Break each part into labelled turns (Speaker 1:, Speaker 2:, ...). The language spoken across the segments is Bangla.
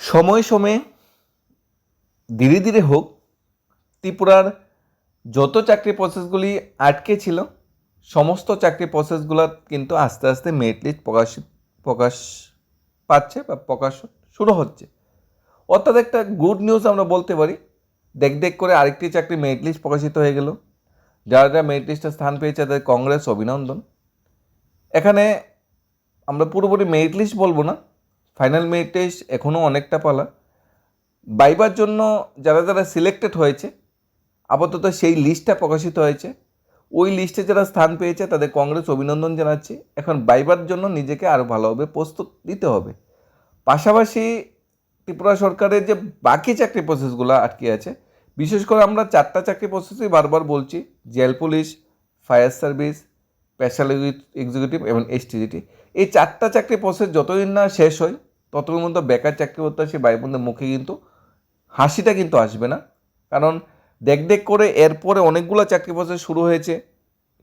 Speaker 1: সময়ে সময়ে, ধীরে ধীরে হোক, ত্রিপুরার যত চাকরি প্রসেসগুলি আটকে ছিল, সমস্ত চাকরি প্রসেসগুলো কিন্তু আস্তে আস্তে মেরিট লিস্ট প্রকাশ প্রকাশ পাচ্ছে বা প্রকাশ শুরু হচ্ছে। অর্থাৎ একটা গুড নিউজ আমরা বলতে পারি, দেখ দেখ করে আরেকটি চাকরি মেরিট লিস্ট প্রকাশিত হয়ে গেল। যারা যারা মেরিট লিস্টে স্থান পেয়েছে, তাদের কংগ্রেস অভিনন্দন। এখানে আমরা পুরোপুরি মেরিট লিস্ট বলব না ফাইনাল মেরিট এখনও অনেকটা পালা। বাইবার জন্য যারা যারা সিলেক্টেড হয়েছে, আপাতত সেই লিস্টটা প্রকাশিত হয়েছে। ওই লিস্টে যারা স্থান পেয়েছে, তাদের কংগ্রেস অভিনন্দন জানাচ্ছে। এখন বাইবার জন্য নিজেকে আরও ভালোভাবে প্রস্তুত দিতে হবে। পাশাপাশি ত্রিপুরা সরকারের যে বাকি চাকরি প্রসেসগুলো আটকে আছে, বিশেষ করে আমরা চারটা চাকরি প্রসেসই বারবার বলছি, jail police fire service special executive এবং এসটিজিটি এই চারটা চাকরি প্রসেস যতদিন না শেষ হয়, ততদিন মধ্যে বেকার চাকরি প্রত্যাশী ভাই বোনদের মুখে কিন্তু হাসিটা কিন্তু আসবে না। কারণ দেখ দেখ করে এরপরে অনেকগুলো চাকরি প্রসেস শুরু হয়েছে,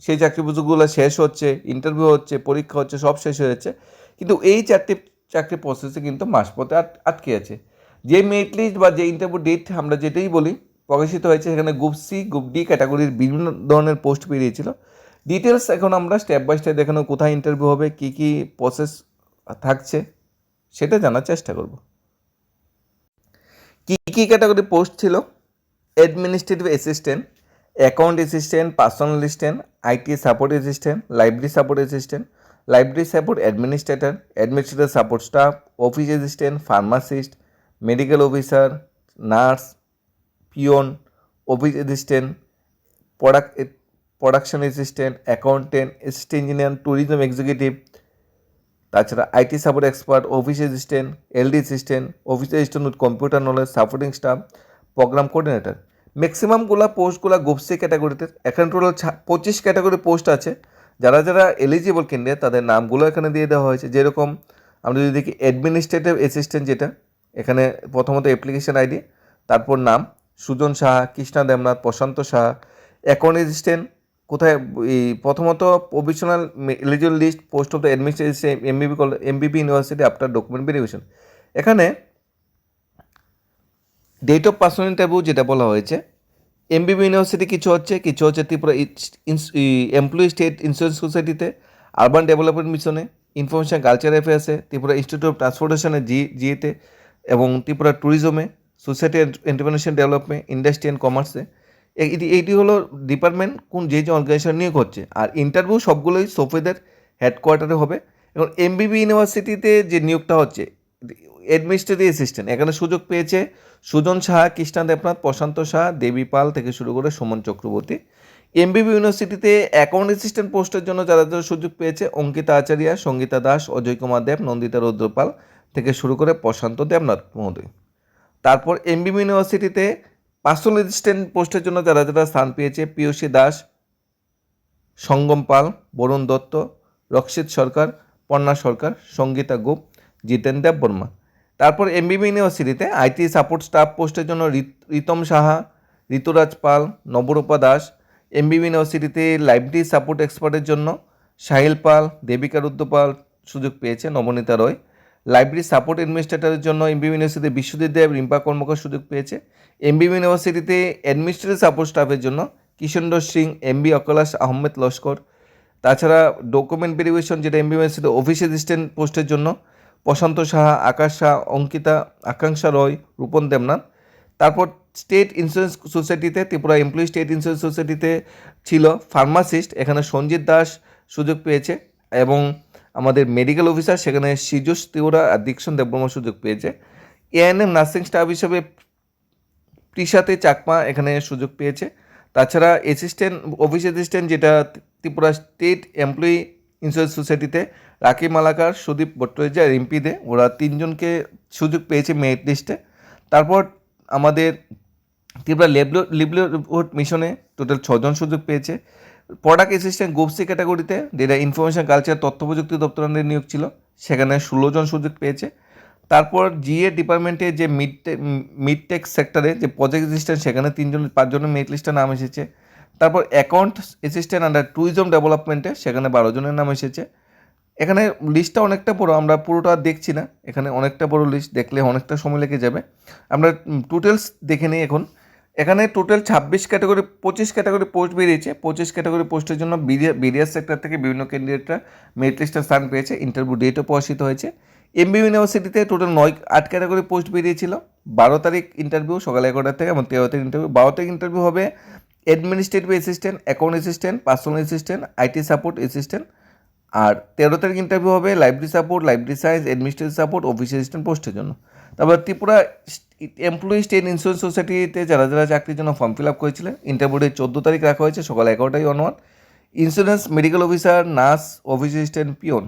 Speaker 1: সেই চাকরি প্রসেসগুলো শেষ হচ্ছে ইন্টারভিউ হচ্ছে, পরীক্ষা হচ্ছে, সব শেষ হয়ে যাচ্ছে। কিন্তু এই চারটি চাকরি প্রসেসে কিন্তু মাসপথে আট, আটকে আছে। যে মেরিট লিস্ট বা যে ইন্টারভিউ ডেট আমরা যেটাই বলি, প্রকাশিত হয়েছে, সেখানে গ্রুপ সি গ্রুপ ডি ক্যাটাগরির বিভিন্ন ধরনের পোস্ট বেরিয়েছিল। ডিটেলস এখন আমরা স্টেপ বাই স্টেপ দেখানো কোথায় ইন্টারভিউ হবে, কী কী প্রসেস থাকছে, সেটা জানার চেষ্টা করব। কী কী ক্যাটাগরি পোস্ট ছিল? Administrative assistant account assistant personal assistant IT support assistant library support assistant library support administrator administrator support staff office assistant pharmacist medical officer nurse peon office assistant product production assistant accountant assistant engineer tourism executive তাছাড়া IT support expert office assistant LD assistant office assistant with computer knowledge supporting staff programme coordinator ম্যাক্সিমামগুলো পোস্টগুলা গোপসি ক্যাটাগরিতে এখানে টোটাল পঁচিশ ক্যাটাগরি পোস্ট আছে। যারা যারা এলিজিবল ক্যান্ডিডেট তাদের নামগুলো এখানে দিয়ে দেওয়া হয়েছে। যেরকম আমরা যদি দেখি অ্যাডমিনিস্ট্রেটিভ অ্যাসিস্ট্যান্ট যেটা, এখানে প্রথমত অ্যাপ্লিকেশন আইডি তারপর নাম, সুজন সাহা, কৃষ্ণা দেবনাথ, প্রশান্ত সাহা অ্যাকাউন্ট অ্যাসিস্ট্যান্ট কোথায় এই প্রথমত provisional eligible list post of the administration MBB MBB university after document verification এখানে ডেট অফ পার্সোনাল ইন্টারভিউ যেটা বলা হয়েছে এমবিবি ইউনিভার্সিটি কিছু হচ্ছে কিছু হচ্ছে ত্রিপুরা এমপ্লয়ি স্টেট ইন্স্যুরেন্স সোসাইটিতে আরবান ডেভেলপমেন্ট মিশনে ইনফরমেশন কালচার অ্যাফেয়ার্সে ত্রিপুরা ইনস্টিটিউট অফ ট্রান্সপোর্টেশনে জি জিএতে এবং Tripura ট্যুরিজমে society entrepreneurship development industry and কমার্সে এটি এইটি হলো ডিপার্টমেন্ট কোন যে যে অর্গানাইজেশন নিয়োগ হচ্ছে। আর ইন্টারভিউ সবগুলোই সোফেদের হেডকোয়ার্টারে হবে। এবং এমবিবি ইউনিভার্সিটিতে যে নিয়োগটা হচ্ছে অ্যাডমিনিস্ট্রেটিভ অ্যাসিস্ট্যান্ট এখানে সুযোগ পেয়েছে সুজন সাহা, কৃষ্ণা দেবনাথ, প্রশান্ত সাহা, দেবী পাল থেকে শুরু করে সুমন চক্রবর্তী। এমবিবি ইউনিভার্সিটিতে অ্যাকাউন্ট অ্যাসিস্ট্যান্ট পোস্টের জন্য যারা যারা সুযোগ পেয়েছে, অঙ্কিতা আচার্য, সঙ্গীতা দাস, অজয় কুমার দেব, নন্দিতা রুদ্রপাল থেকে শুরু করে প্রশান্ত দেবনাথ মহোদয়। তারপর এমবিবি ইউনিভার্সিটিতে পার্সোনাল অ্যাসিস্ট্যান্ট পোস্টের জন্য যারা যারা স্থান পেয়েছে পিয়সী দাস, সঙ্গম পাল, বরুণ দত্ত, রক্ষিত সরকার পর্ণা সরকার, সঙ্গীতা গুপ জিতেন দেব বর্মা। তারপর এমবিবি ইউনিভার্সিটিতে আইটি সাপোর্ট স্টাফ পোস্টের জন্য রিত- রিতম সাহা, ঋতুরাজ পাল, নবরূপা দাস। এমবিবি ইউনিভার্সিটিতে লাইব্রেরি সাপোর্ট এক্সপার্টের জন্য সাহিল পাল, দেবিকা রুদ্রপাল সুযোগ পেয়েছে, নবনীতা রয়। লাইব্রেরি সাপোর্ট অ্যাডমিনিস্ট্রেটরের জন্য এমবিবি ইউনিভার্সিটি বিশ্বজিৎ দেব রিম্পা কর্মকার সুযোগ পেয়েছে। এমবিবি ইউনিভার্সিটিতে অ্যাডমিনিস্ট্রেটিভ সাপোর্ট স্টাফের জন্য কিষেন্দ্র সিং এমবি অকলাশ আহমেদ লস্কর। তাছাড়া ডকুমেন্ট ভেরিফিকেশন যেটা এমবি ইউনিভার্সিটি অফিস অ্যাসিস্ট্যান্ট পোস্টের জন্য প্রশান্ত সাহা, আকাশ সাহা, অঙ্কিতা, আকাঙ্ক্ষা রয়, রূপন দেবনাথ। তারপর স্টেট ইন্স্যুরেন্স সোসাইটিতে ত্রিপুরা এমপ্লয়ি স্টেট ইন্স্যুরেন্স সোসাইটিতে ছিল ফার্মাসিস্ট এখানে সঞ্জিত দাস সুযোগ পেয়েছে এবং আমাদের মেডিকেল অফিসার সেখানে সিজুস তিওরা, আর দীক্ষণ দেববর্মা সুযোগ পেয়েছে। এএনএম নার্সিং স্টাফ হিসেবে প্রিসাতে চাকমা এখানে সুযোগ পেয়েছে। তাছাড়া অ্যাসিস্ট্যান্ট অফিস অ্যাসিস্ট্যান্ট যেটা ত্রিপুরা স্টেট এমপ্লয়ি ইন্স্যুরেন্স সোসাইটিতে রাকিব মালাকার, সুদীপ ভট্টাচার্য আর এমপি দে, ওরা তিনজনকে সুযোগ পেয়েছে মেরিট লিস্টে। তারপর আমাদের ত্রিপুরা লেবলো লিভলিহুড মিশনে টোটাল ছজন সুযোগ পেয়েছে। প্রোডাক্ট অ্যাসিস্ট্যান্ট গোপসি ক্যাটাগরিতে যেটা ইনফরমেশন কালচার তথ্য প্রযুক্তি দপ্তরের নিয়োগ ছিল, সেখানে ষোলো জন সুযোগ পেয়েছে। তারপর জিএ ডিপার্টমেন্টে যে মিড মিড টেক সেক্টরে যে প্রজেক্ট অ্যাসিস্ট্যান্ট সেখানে তিনজন, পাঁচজনের মেরিট লিস্টে নাম এসেছে। তারপর অ্যাকাউন্ট অ্যাসিস্ট্যান্ট আন্ডার ট্যুরিজম ডেভেলপমেন্টে সেখানে বারো জনের নাম এসেছে। এখানে লিস্টটা অনেকটা বড় আমরা পুরোটা দেখছি না। এখানে অনেকটা বড় লিস্ট দেখলে অনেকটা সময় লেগে যাবে। আমরা টোটালস দেখে নিই এখন। এখানে টোটাল ছাব্বিশ ক্যাটাগরি পঁচিশ ক্যাটাগরি পোস্ট বেরিয়েছে। পঁচিশ ক্যাটাগরি পোস্টের জন্য বিডিএস সেক্টর থেকে বিভিন্ন ক্যান্ডিডেটরা মেরিট লিস্টে স্থান পেয়েছে। ইন্টারভিউ ডেটও প্রকাশিত হয়েছে। এমবি ইউনিভার্সিটিতে টোটাল নয়, আট ক্যাটাগরি পোস্ট বেরিয়েছিল। বারো তারিখ ইন্টারভিউ সকাল এগারোটা থেকে এবং তেরো তারিখ ইন্টারভিউ বারো তারিখ ইন্টারভিউ হবে administrative assistant account assistant personal assistant IT support assistant আর তেরো তারিখ ইন্টারভিউ হবে library support library science administrative support office assistant পোস্টের জন্য। তারপর ত্রিপুরা এমপ্লয়ি স্টেট ইন্স্যুরেন্স সোসাইটিতে যারা যারা চাকরির জন্য ফর্ম ফিল আপ করেছিলেন ইন্টারভিউ ডেট চোদ্দ তারিখ রাখা হয়েছে, সকাল এগারোটাই অনওয়ান insurance medical officer nurse office assistant peon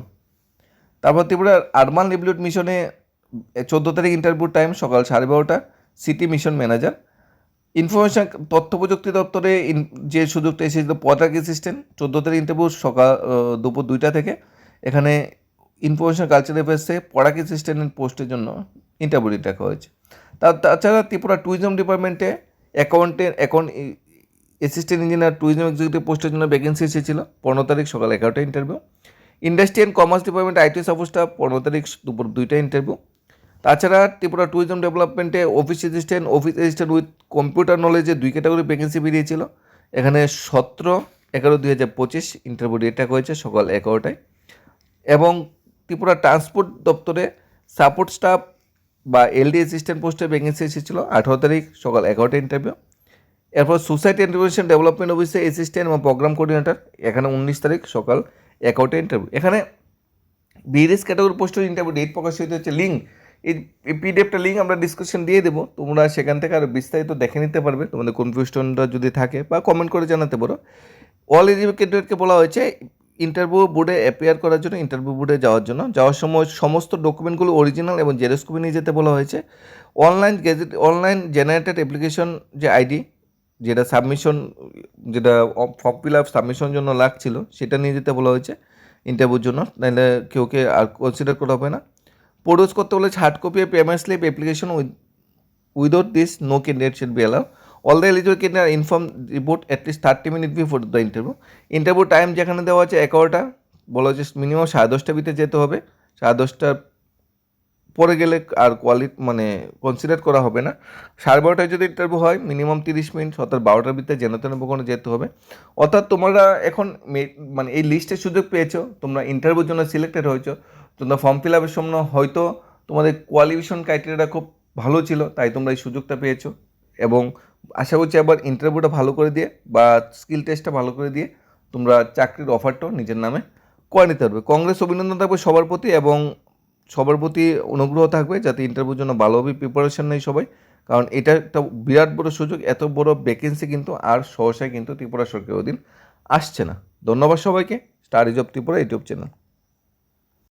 Speaker 1: তারপর ত্রিপুরার আরবান লিভলিউড মিশনে চোদ্দ তারিখ ইন্টারভিউ টাইম সকাল সাড়ে বারোটা। সিটি মিশন ম্যানেজার ইনফরমেশন তথ্য প্রযুক্তি দপ্তরে যে সুযোগটা এসেছিল পদাক অ্যাসিস্ট্যান্ট চোদ্দ তারিখ ইন্টারভিউ সকাল দুপুর দুইটা থেকে। এখানে ইনফরমেশন কালচার অ্যাফেয়ার্সে পড়াক অ্যাসিস্ট্যান্টের পোস্টের জন্য ইন্টারভিউ ডাকা হয়েছে। তা, তাছাড়া ত্রিপুরা ট্যুরিজম ডিপার্টমেন্টে accountant account assistant engineer tourism executive পোস্টের জন্য ভ্যাকেন্সি এসেছিল পনেরো তারিখ সকাল এগারোটা interview industry and commerce department IT support পনেরো তারিখ দুপুর দুইটা ইন্টারভিউ তাছাড়া Tripura tourism ডেভেলপমেন্টে office assistant office assistant with computer নলেজে দুই ক্যাটাগরি ভ্যাকেন্সি বেরিয়েছিল। এখানে সতেরো, এগারো দুই হাজার পঁচিশ ইন্টারভিউ ডেটটা হয়েছে সকাল এগারোটায়। এবং ত্রিপুরা ট্রান্সপোর্ট দপ্তরে সাপোর্ট স্টাফ বা এলডি অ্যাসিস্ট্যান্ট পোস্টে ভ্যাকেন্সি এসেছিল আঠারো তারিখ সকাল এগারোটা ইন্টারভিউ এরপর সোসাইটি ইন্টারভিউশন ডেভেলপমেন্ট অফিসে অ্যাসিস্ট্যান্ট এবং প্রোগ্রাম কোঅর্ডিনেটর এখানে উনিশ তারিখ সকাল এগারোটা ইন্টারভিউ এখানে বিএস ক্যাটাগরি পোস্টের ইন্টারভিউ ডেট প্রকাশিত হচ্ছে লিঙ্ক এই পিডিএফটা লিঙ্ক আমরা ডিসক্রিপশন দিয়ে দেবো। তোমরা সেখান থেকে আরও বিস্তারিত দেখে নিতে পারবে। তোমাদের কনফিউশনটা যদি থাকে বা কমেন্ট করে জানাতে পারো। অল ক্যান্ডিডেটকে বলা হয়েছে ইন্টারভিউ বোর্ডে অ্যাপিয়ার করার জন্য ইন্টারভিউ বোর্ডে যাওয়ার জন্য। যাওয়ার সময় সমস্ত ডকুমেন্টগুলো অরিজিনাল এবং জেরক্স কপি নিয়ে যেতে বলা হয়েছে। Online gazette online generated application যে আইডি যেটা সাবমিশন যেটা ফর্ম ফিল আপ সাবমিশন জন্য লাগছিল, সেটা নিয়ে যেতে বলা হয়েছে ইন্টারভিউর জন্য। নাহলে কেউকে আর কনসিডার করা হবে না। প্রডিউস করতে বলেছে hard copy payment slip application without this no candidate should be allow all the eligible candidate inform report at least thirty minute before the interview interview time যেখানে দেওয়া আছে এগারোটা, বলা হচ্ছে মিনিমাম সাড়ে দশটার ভিতরে যেতে হবে। সাড়ে দশটার পরে গেলে আর কোয়ালিটি মানে কনসিডার করা হবে না। সাড়ে বারোটায় যদি ইন্টারভিউ হয় মিনিমাম তিরিশ মিনিট অর্থাৎ বারোটার ভিতরে যেন তেন কোনো যেতে হবে। অর্থাৎ তোমরা এখন মানে এই লিস্টের সুযোগ পেয়েছ, তোমরা ইন্টারভিউর জন্য সিলেক্টেড হয়েছো। তোমরা ফর্ম ফিল আপের সময় হয়তো তোমাদের কোয়ালিফিকেশন ক্রাইটেরিয়াটা খুব ভালো ছিল, তাই তোমরা এই সুযোগটা পেয়েছ। এবং আশা করছি আবার ইন্টারভিউটা ভালো করে দিয়ে বা স্কিল টেস্টটা ভালো করে দিয়ে তোমরা চাকরির অফারটাও নিজের নামে করে নিতে পারবে। কংগ্রেস অভিনন্দন থাকবে সবার প্রতি এবং সবার প্রতি অনুগ্রহ থাকবে যাতে ইন্টারভিউর জন্য ভালোভাবে প্রিপারেশন নেই সবাই। কারণ এটা একটা বিরাট বড় সুযোগ, এত বড় ভ্যাকেন্সি কিন্তু আর সহসায় কিন্তু ত্রিপুরা সরকারের অধীন আসছে না। ধন্যবাদ সবাইকে। Star is of Tripura YouTube channel.